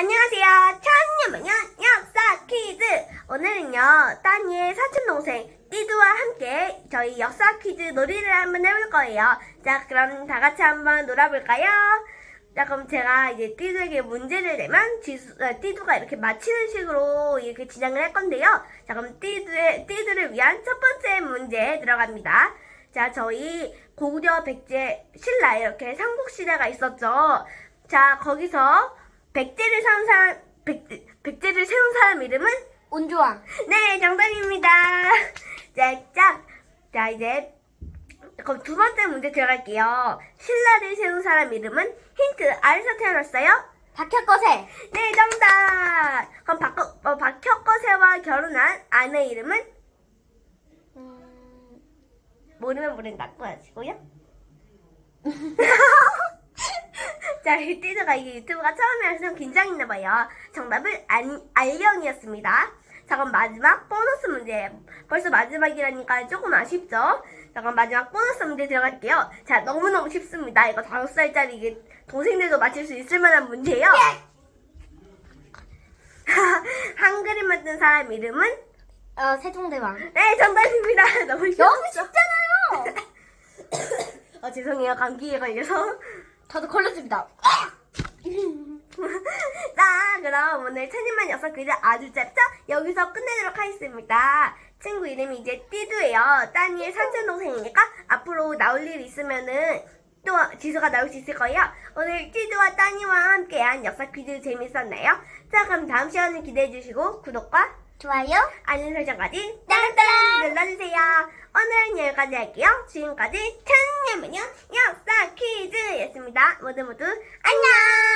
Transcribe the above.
안녕하세요. 천년만년 역사 퀴즈. 오늘은요, 따니의 사촌 동생 띠두와 함께 저희 역사 퀴즈 놀이를 한번 해볼 거예요. 자, 그럼 다 같이 한번 놀아볼까요? 자, 그럼 제가 이제 띠두에게 문제를 내면 지수, 아, 띠두가 이렇게 맞히는 식으로 이렇게 진행을 할 건데요. 자, 그럼 띠두의, 띠두를 위한 첫 번째 문제 들어갑니다. 자, 저희 고구려 백제 신라 이렇게 삼국시대가 있었죠. 자, 거기서 백제를 세운 사람, 백제, 백제를 세운 사람 이름은? 온주왕. 네, 정답입니다. 자, 짝. 자, 이제, 그럼 두 번째 문제 들어갈게요. 신라를 세운 사람 이름은? 힌트, 아래서 태어났어요? 박혁거세. 네, 정답. 그럼 박, 어, 박혁거세와 결혼한 아내 이름은? 음, 모르면 모른다고 하시고요. 자, 이 띠드가 이게 유튜브가 처음이라서 좀 긴장했나봐요. 정답은 안, 알령이었습니다. 자, 그럼 마지막 보너스 문제. 벌써 마지막이라니까 조금 아쉽죠? 자, 그럼 마지막 보너스 문제 들어갈게요. 자, 너무너무 쉽습니다. 이거 다섯 살짜리 이게 동생들도 맞힐 수 있을 만한 문제예요. 한글을 만든 사람 이름은? 어, 세종대왕. 네, 정답입니다. 너무 너무 쉬웠죠? 쉽잖아요. 어, 죄송해요. 감기에 걸려서. 저도 걸렸습니다. 자, 그럼 오늘 천인만 여섯 퀴즈 아주 짧죠? 여기서 끝내도록 하겠습니다. 친구 이름이 이제 띠두예요. 따니의 삼촌 동생이니까 앞으로 나올 일 있으면은 또 지수가 나올 수 있을 거예요. 오늘 띠두와 따니와 함께한 역사 퀴즈 재밌었나요? 자, 그럼 다음 시간을 기대해 주시고 구독과 좋아요. 알림 설정까지 따란따란. 눌러주세요. 오늘은 여기까지 할게요. 지금까지 천년만년 역사 퀴즈 였습니다. 모두 모두 안녕!